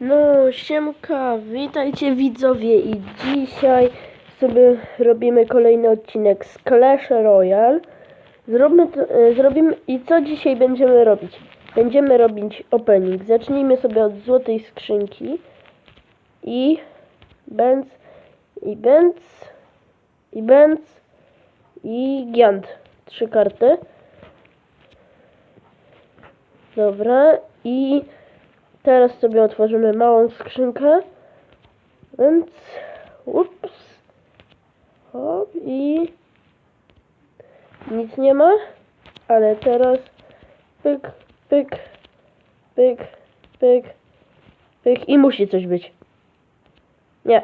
No, siemka, witajcie widzowie i dzisiaj sobie robimy kolejny odcinek z Clash Royale. Zróbmy to, e, zrobimy i co dzisiaj będziemy robić? Będziemy robić opening. Zacznijmy sobie od złotej skrzynki i Benz, i Benz, i Benz, i Giant. Trzy karty. Dobra, i teraz sobie otworzymy małą skrzynkę. Więc, ups. Hop, i nic nie ma, ale teraz pyk, pyk, pyk, pyk, pyk i musi coś być. Nie.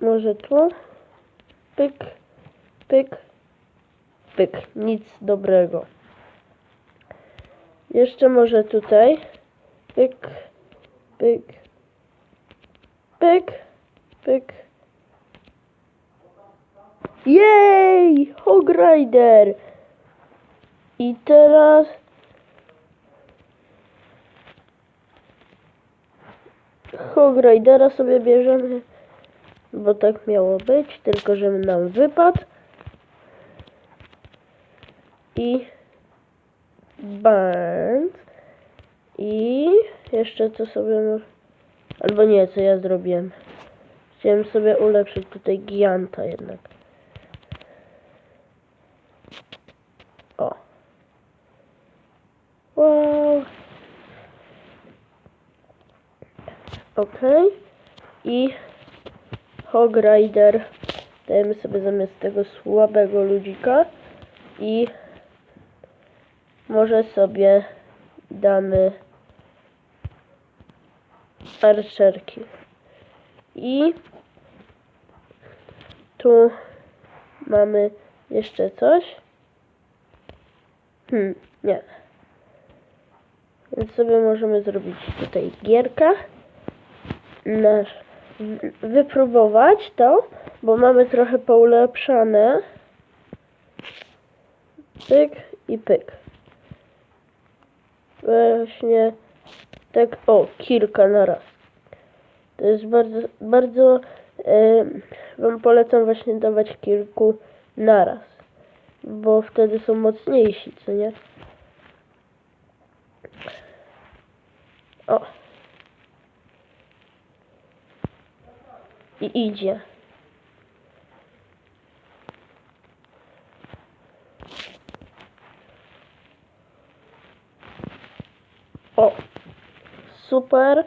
Może tu? Pyk, pyk, pyk. Nic dobrego. Jeszcze może tutaj. Pyk, pyk, pyk, pyk. Jej! Hog Rider! I teraz... Hog Ridera sobie bierzemy, bo tak miało być, tylko że nam wypadł. I... Band. I jeszcze co sobie może... Albo nie, co ja zrobiłem. Chciałem sobie ulepszyć tutaj Gianta jednak. O. Wow. Okej. I Hog Rider. Dajemy sobie zamiast tego słabego ludzika. I może sobie damy archerki. I tu mamy jeszcze coś. Hmm, nie. Więc sobie możemy zrobić tutaj gierkę. Nasz, wypróbować to, bo mamy trochę poulepszane. Pyk i pyk. Właśnie tak, o, kilka na raz. To jest bardzo, bardzo, wam polecam właśnie dawać kilku naraz, bo wtedy są mocniejsi, co nie? O. I idzie. O. Super.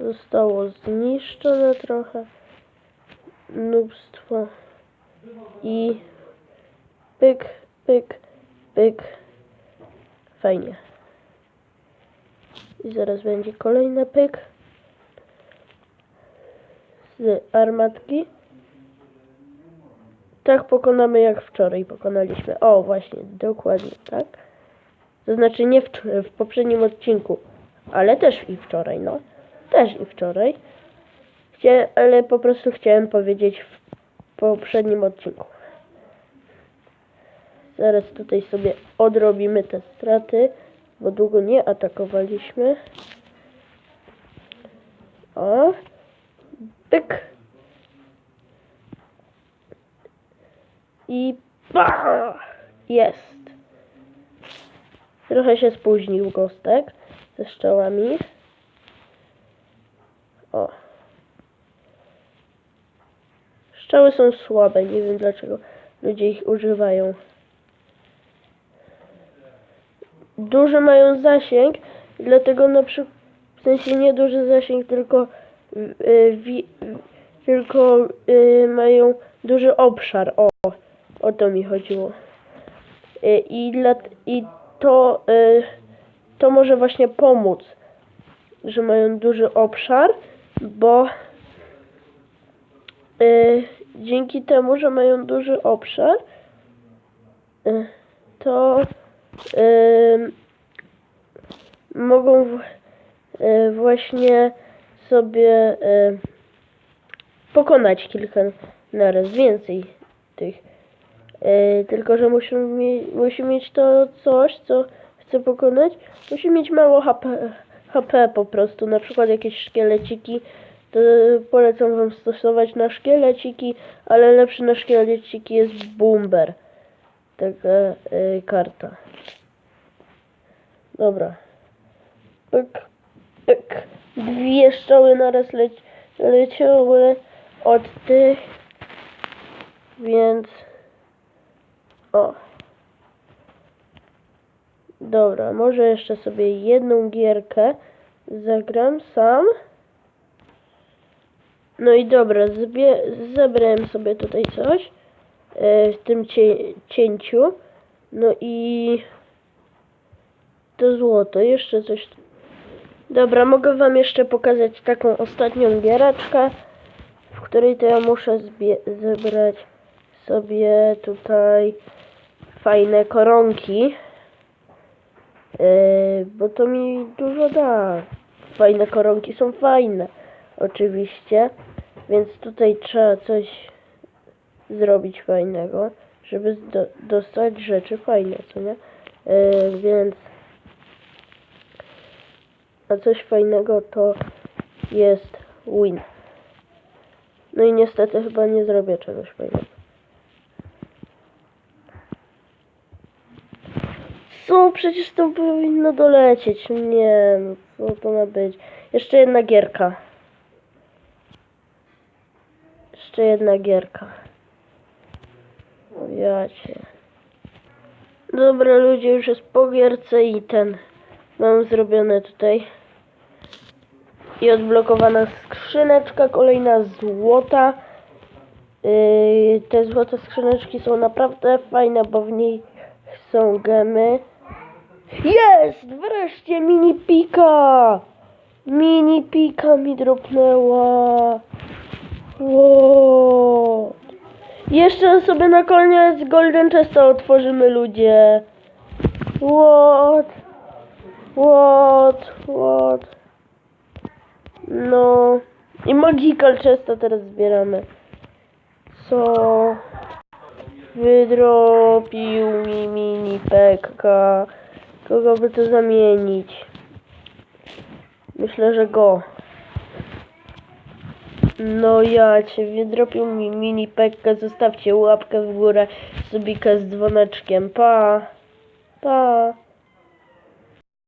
Zostało zniszczone trochę. Nubstwo. I pyk, pyk, pyk. Fajnie. I zaraz będzie kolejny pyk. Z armatki. Tak pokonamy jak wczoraj pokonaliśmy. O, właśnie, dokładnie tak. To znaczy nie w, w poprzednim odcinku, ale też i wczoraj, no. Też i wczoraj. Chcia, ale po prostu chciałem powiedzieć w poprzednim odcinku. Zaraz tutaj sobie odrobimy te straty, bo długo nie atakowaliśmy. O. Pyk. I pa! Jest. Trochę się spóźnił gostek ze szczołami. O. Szczały są słabe, nie wiem dlaczego ludzie ich używają. Duży mają zasięg, dlatego na przykład, w sensie nie duży zasięg, tylko, y, wi, tylko y, mają duży obszar. O, o to mi chodziło. Y, I, dla, i to, to może właśnie pomóc, że mają duży obszar, bo y, dzięki temu, że mają duży obszar, y, to y, mogą w, y, właśnie sobie y, pokonać kilka naraz więcej tych. Y, tylko, że musi, mie- musi mieć to coś, co chce pokonać, musi mieć mało HP, HP po prostu, na przykład jakieś szkieleciki, to polecam wam stosować na szkieleciki, ale lepszy na szkieleciki jest Boomber, taka y, karta. Dobra. Pyk, pyk. Dwie strzały naraz leć, leciały od tych, więc o. Dobra, może jeszcze sobie jedną gierkę zagram sam. No i dobra, zebrałem sobie tutaj coś e, w tym cie, cięciu. No i to złoto, jeszcze coś. Dobra, mogę wam jeszcze pokazać taką ostatnią giereczkę, w której to ja muszę zebrać sobie tutaj fajne koronki. Yy, bo to mi dużo da. Fajne koronki są fajne, oczywiście. Więc tutaj trzeba coś zrobić fajnego, żeby zdo- dostać rzeczy fajne, co nie? Yy, więc a coś fajnego to jest win. No i niestety chyba nie zrobię czegoś fajnego. Co? Przecież to powinno dolecieć. Nie, no co to ma być? Jeszcze jedna gierka. Jeszcze jedna gierka. O ja cię. Dobra ludzie, już jest po gierce i ten. Mam zrobione tutaj. I odblokowana skrzyneczka, kolejna złota. Yy, te złote skrzyneczki są naprawdę fajne, bo w niej są gemy. Jest! Wreszcie mini pika! Mini pika mi dropnęła. Wow. Jeszcze sobie na koniec Golden Chesta otworzymy ludzie. What? What? What? No. I Magical Chesta teraz zbieramy. Co? Wydropił mi mini pekka. Kogo by to zamienić? Myślę, że go. No ja cię, wydropił mi mini pekka. Zostawcie łapkę w górę, subika z dzwoneczkiem. Pa! Pa!